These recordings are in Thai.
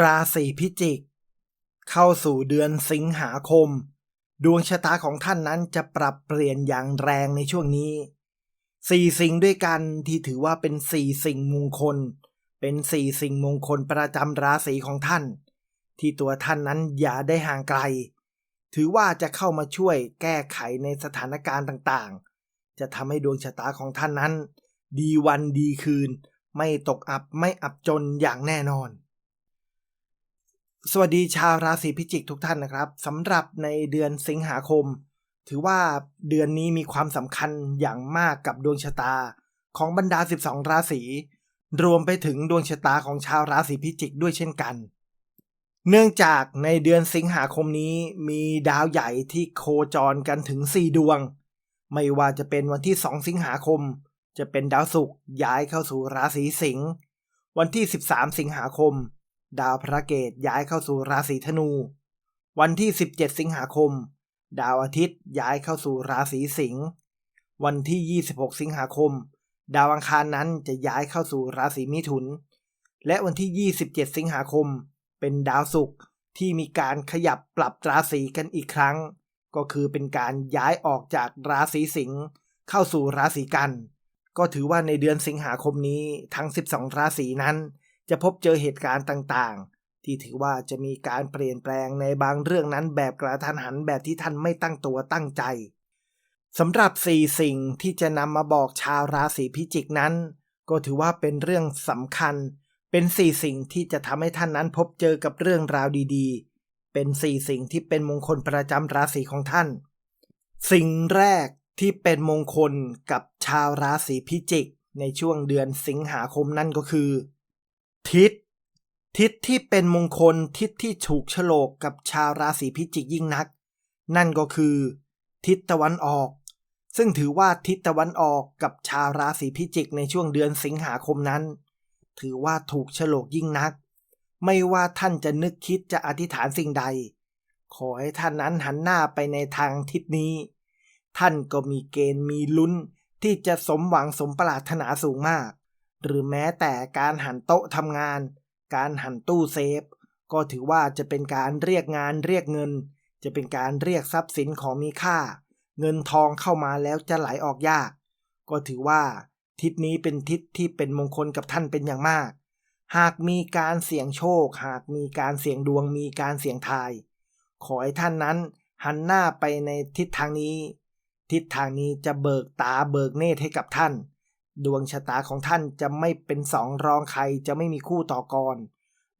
ราศีพิจิก เข้าสู่เดือนสิงหาคม ดวงชะตาของท่านนั้นจะปรับเปลี่ยนอย่างแรงในช่วงนี้สี่สิ่งด้วยกันที่ถือว่าเป็นสี่สิ่งมงคล เป็นสี่สิ่งมงคลประจำราศีของท่าน ที่ตัวท่านนั้นอย่าได้ห่างไกล ถือว่าจะเข้ามาช่วยแก้ไขในสถานการณ์ต่างๆ จะทำให้ดวงชะตาของท่านนั้น ดีวันดีคืน ไม่ตกอับไม่อับจนอย่างแน่นอน สวัสดีชาวราศีพิจิกทุกท่านนะครับสำหรับในเดือนสิงหาคม ถือว่าเดือนนี้มีความสำคัญอย่างมากกับดวงชะตา ของบรรดา 12 ราศีรวมไปถึงดวงชะตาของชาวราศีพิจิกด้วยเช่นกัน เนื่องจากในเดือนสิงหาคมนี้มีดาวใหญ่ที่โคจรกันถึง 4 ดวง ไม่ว่าจะเป็นวันที่ 2 สิงหาคม จะเป็นดาวศุกร์ย้ายเข้าสู่ราศีสิงห์วันที่ 13 สิงหาคม ดาวพระเกตย้ายเข้าสู่ราศีธนู วันที่ 17 สิงหาคม ดาวอาทิตย์ย้ายเข้าสู่ราศีสิงห์ วันที่ 26 สิงหาคม ดาวอังคารนั้นจะย้ายเข้าสู่ราศีมิถุน และวันที่ 27 สิงหาคม เป็นดาวศุกร์ที่มีการขยับปรับราศีกันอีกครั้ง ก็คือเป็นการย้ายออกจากราศีสิงห์เข้าสู่ราศีกัน ก็ถือว่าในเดือนสิงหาคมนี้ทั้ง 12 ราศีนั้น จะพบเจอเหตุการณ์ต่างๆ ที่ถือว่าจะมีการเปลี่ยนแปลงในบางเรื่องนั้นแบบกระทันหันแบบที่ท่านไม่ตั้งตัวตั้งใจสำหรับสี่สิ่งที่จะนำมาบอกชาวราศีพิจิกนั้น ก็ถือว่าเป็นเรื่องสำคัญ เป็นสี่สิ่งที่จะทำให้ท่านนั้นพบเจอกับเรื่องราวดีๆ เป็นสี่สิ่งที่เป็นมงคลประจำราศีของท่าน สิ่งแรกที่เป็นมงคลกับชาวราศีพิจิก ในช่วงเดือนสิงหาคมนั่นก็คือ ทิศทิศที่เป็นมงคลทิศที่ถูกโฉลกกับชาวราศีพิจิกยิ่งนัก นั่นก็คือ ทิศตะวันออก ซึ่งถือว่าทิศตะวันออกกับชาวราศีพิจิกในช่วงเดือนสิงหาคมนั้น ถือว่าถูกโฉลกยิ่งนัก ไม่ว่าท่านจะนึกคิดจะอธิษฐานสิ่งใด ขอให้ท่านนั้นหันหน้าไปในทางทิศนี้ ท่านก็มีเกณฑ์มีลุ้นที่จะสมหวังสมปรารถนาสูงมาก หรือแม้แต่การหันโต๊ะทำงาน การหันตู้เซฟ ก็ถือว่าจะเป็นการเรียกงานเรียกเงิน จะเป็นการเรียกทรัพย์สินของมีค่า เงินทองเข้ามาแล้วจะไหลออกยาก ก็ถือว่าทิศนี้เป็นทิศที่เป็นมงคลกับท่านเป็นอย่างมาก หากมีการเสี่ยงโชค หากมีการเสี่ยงดวงมีการเสี่ยงทาย ขอให้ท่านนั้นหันหน้าไปในทิศทางนี้ ทิศทางนี้จะเบิกตาเบิกเนตรให้กับท่าน ดวงชะตาของท่านจะไม่เป็นสองรองใครจะไม่มีคู่ต่อกร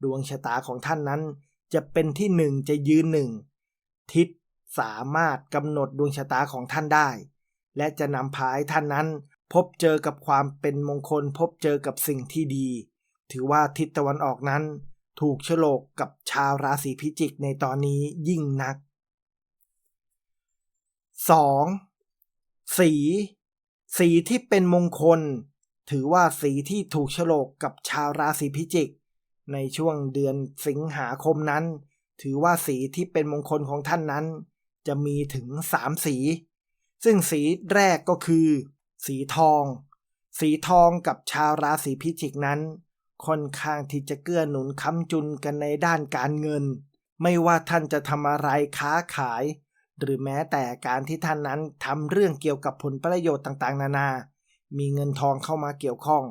ดวงชะตาของท่านนั้น จะเป็นที่หนึ่งจะยืนหนึ่ง ทิศสามารถกำหนดดวงชะตาของท่านได้ และจะนำพาให้ท่านนั้น พบเจอกับความเป็นมงคลพบเจอกับสิ่งที่ดี ถือว่าทิศตะวันออกนั้น ถูกโฉลกกับชาวราศีพิจิกในตอนนี้ยิ่งนัก 2. สี สีที่เป็นมงคล ถือว่าสีที่ถูกโฉลกกับชาวราศีพิจิก ในช่วงเดือนสิงหาคมนั้น ถือว่าสีที่เป็นมงคลของท่านนั้น จะมีถึงสามสี ซึ่งสีแรกก็คือ สีทอง สีทองกับชาวราศีพิจิกนั้น ค่อนข้างที่จะเกื้อหนุนค้ำจุนกันในด้านการเงิน ไม่ว่าท่านจะทำอะไรค้าขาย หรือแม้แต่การที่ท่านนั้นทำเรื่องเกี่ยวกับผลประโยชน์ต่างๆ นานา มีเงินทองเข้ามาเกี่ยวข้อง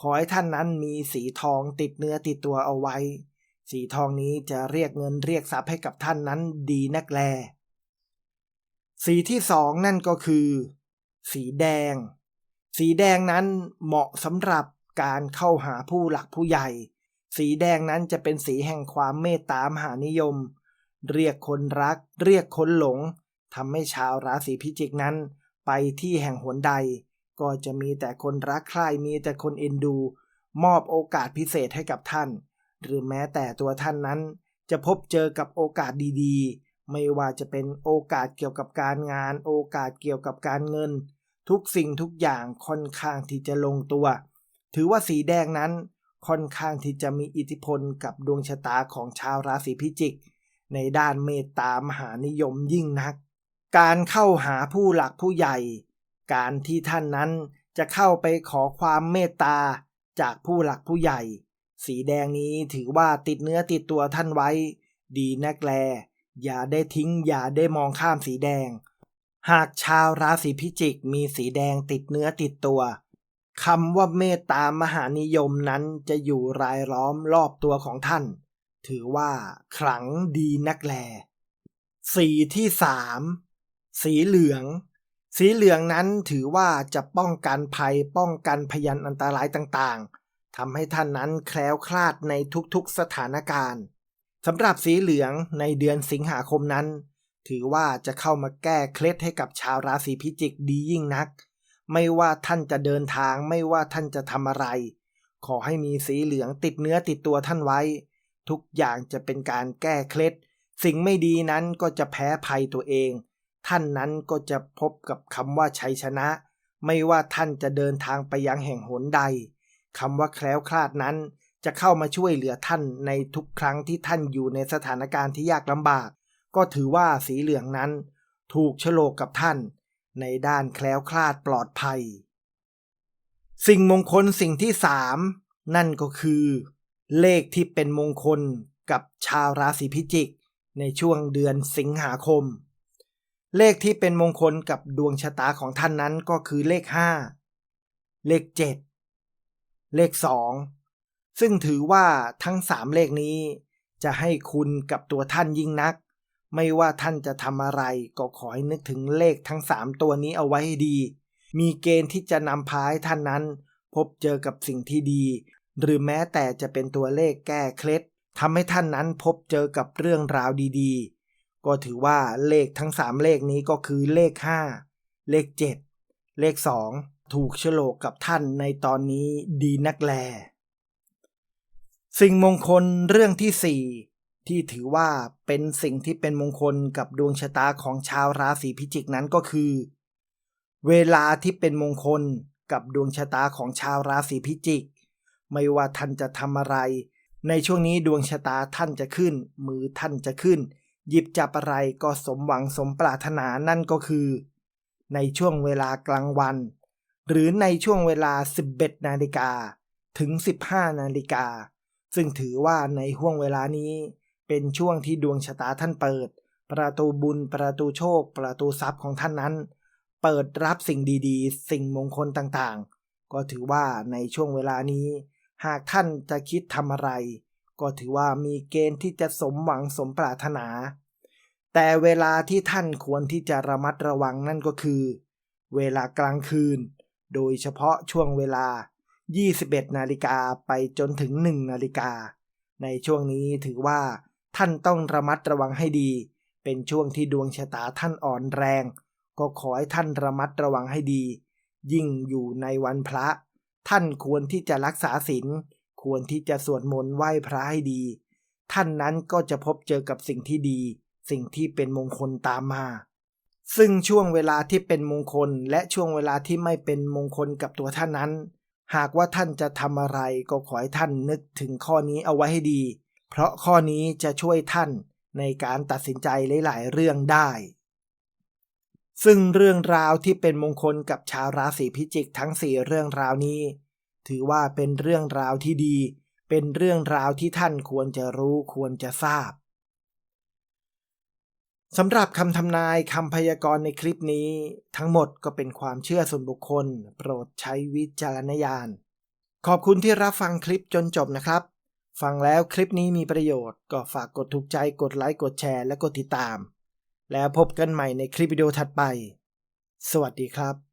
ขอให้ท่านนั้นมีสีทองติดเนื้อติดตัวเอาไว้ สีทองนี้จะเรียกเงินเรียกทรัพย์ให้กับท่านนั้นดีนักแล สีที่สองนั่นก็คือ สีแดง สีแดงนั้นเหมาะสำหรับการเข้าหาผู้หลักผู้ใหญ่ สีแดงนั้นจะเป็นสีแห่งความเมตตามหานิยม เรียกคนรัก เรียกคนหลงทำให้ชาวราศีพิจิกนั้น ไปที่แห่งหนใด ก็จะมีแต่คนรักใคร่มีแต่คนเอ็นดู มอบโอกาสพิเศษให้กับท่าน หรือแม้แต่ตัวท่านนั้น จะพบเจอกับโอกาสดีๆ ไม่ว่าจะเป็นโอกาสเกี่ยวกับการงาน โอกาสเกี่ยวกับการเงิน ทุกสิ่งทุกอย่างค่อนข้างที่จะลงตัว ถือว่าสีแดงนั้นค่อนข้างที่จะมีอิทธิพลกับดวงชะตาของชาวราศีพิจิก ในด้านเมตตามหานิยมยิ่งนัก การเข้าหาผู้หลักผู้ใหญ่ การที่ท่านนั้นจะเข้าไปขอความเมตตาจากผู้หลักผู้ใหญ่ สีแดงนี้ถือว่าติดเนื้อติดตัวท่านไว้ ดีนักแล อย่าได้ทิ้งอย่าได้มองข้ามสีแดง หากชาวราศีพิจิกมีสีแดงติดเนื้อติดตัวคำว่าเมตตามหานิยมนั้นจะอยู่รายล้อมรอบตัวของท่าน ถือว่าขลังดีนักแล สีที่สามสีเหลือง สีเหลืองนั้นถือว่าจะป้องกันภัยป้องกันพยันอันตรายต่างๆทำให้ท่านนั้นแคล้วคลาดในทุกๆสถานการณ์สำหรับสีเหลืองในเดือนสิงหาคมนั้น ถือว่าจะเข้ามาแก้เคล็ดให้กับชาวราศีพิจิกดียิ่งนัก ไม่ว่าท่านจะเดินทางไม่ว่าท่านจะทำอะไร ขอให้มีสีเหลืองติดเนื้อติดตัวท่านไว้ ทุกอย่างจะเป็นการแก้เคล็ด สิ่งไม่ดีนั้นก็จะแพ้ภัยตัวเอง ท่านนั้นก็จะพบกับคำว่าชัยชนะ ไม่ว่าท่านจะเดินทางไปยังแห่งหนใดคำว่าแคล้วคลาดนั้น จะเข้ามาช่วยเหลือท่านในทุกครั้งที่ท่านอยู่ในสถานการณ์ที่ยากลำบาก ก็ถือว่าสีเหลืองนั้น ถูกฉลกกับท่าน ในด้านแคล้วคลาดปลอดภัย สิ่งมงคลสิ่งที่สามนั่นก็คือ เลขที่เป็นมงคลกับชาวราศีพิจิก ในช่วงเดือนสิงหาคม เลขที่เป็นมงคลกับดวงชะตาของท่านนั้นก็คือเลขห้าเลขเจ็ดเลขสองซึ่งถือว่าทั้งสามเลขนี้ จะให้คุณกับตัวท่านยิ่งนัก ไม่ว่าท่านจะทำอะไรก็ขอให้นึกถึงเลขทั้งสามตัวนี้เอาไว้ให้ดี มีเกณฑ์ที่จะนำพาให้ท่านนั้น พบเจอกับสิ่งที่ดี หรือแม้แต่จะเป็นตัวเลขแก้เคล็ดทำให้ท่านนั้นพบเจอกับเรื่องราวดีๆ ก็ถือว่าเลขทั้งสามเลขนี้ก็คือเลขห้าเลขเจ็ดเลขสองถูกโฉลกกับท่านในตอนนี้ดีนักแล สิ่งมงคลเรื่องที่สี่ที่ถือว่าเป็นสิ่งที่เป็นมงคลกับดวงชะตาของชาวราศีพิจิกนั้นก็คือ เวลาที่เป็นมงคลกับดวงชะตาของชาวราศีพิจิก ไม่ว่าท่านจะทำอะไร ในช่วงนี้ดวงชะตาท่านจะขึ้น มือท่านจะขึ้น หยิบจับอะไรก็สมหวังสมปรารถนานั่นก็คือ ในช่วงเวลากลางวัน หรือในช่วงเวลา 11 นาฬิกาถึง 15 นาฬิกา ซึ่งถือว่าในห่วงเวลานี้เป็นช่วงที่ดวงชะตาท่านเปิด ประตูบุญประตูโชค ประตูทรัพย์ของท่านนั้น เปิดรับสิ่งดีๆ สิ่งมงคลต่างๆ ก็ถือว่าในช่วงเวลานี้ หากท่านจะคิดทำอะไร ก็ถือว่ามีเกณฑ์ที่จะสมหวังสมปรารถนา แต่เวลาที่ท่านควรที่จะระมัดระวังนั่นก็คือ เวลากลางคืน โดยเฉพาะช่วงเวลา 21 นาฬิกาไปจนถึง 1 นาฬิกา ในช่วงนี้ถือว่าท่านต้องระมัดระวังให้ดี เป็นช่วงที่ดวงชะตาท่านอ่อนแรง ก็ขอให้ท่านระมัดระวังให้ดี ยิ่งอยู่ในวันพระ ท่านควรที่จะรักษาศีลควรที่จะสวดมนต์ไหว้พระให้ดี ท่านนั้นก็จะพบเจอกับสิ่งที่ดี สิ่งที่เป็นมงคลตามมา ซึ่งช่วงเวลาที่เป็นมงคลและช่วงเวลาที่ไม่เป็นมงคลกับตัวท่านนั้น หากว่าท่านจะทำอะไรก็ขอให้ท่านนึกถึงข้อนี้เอาไว้ให้ดี เพราะข้อนี้จะช่วยท่านในการตัดสินใจหลาย ๆ เรื่องได้ ซึ่งเรื่องราวที่เป็นมงคลกับชาวราศีพิจิกทั้งสี่เรื่องราวนี้ ถือว่าเป็นเรื่องราวที่ดี เป็นเรื่องราวที่ท่านควรจะรู้ควรจะทราบสำหรับคำทำนายคำพยากรณ์ในคลิปนี้ ทั้งหมดก็เป็นความเชื่อส่วนบุคคล โปรดใช้วิจารณญาณ ขอบคุณที่รับฟังคลิปจนจบนะครับ ฟังแล้วคลิปนี้มีประโยชน์ก็ฝากกดถูกใจกดไลค์กดแชร์และกดติดตาม แล้วพบกันใหม่ในคลิปวิดีโอถัดไป สวัสดีครับ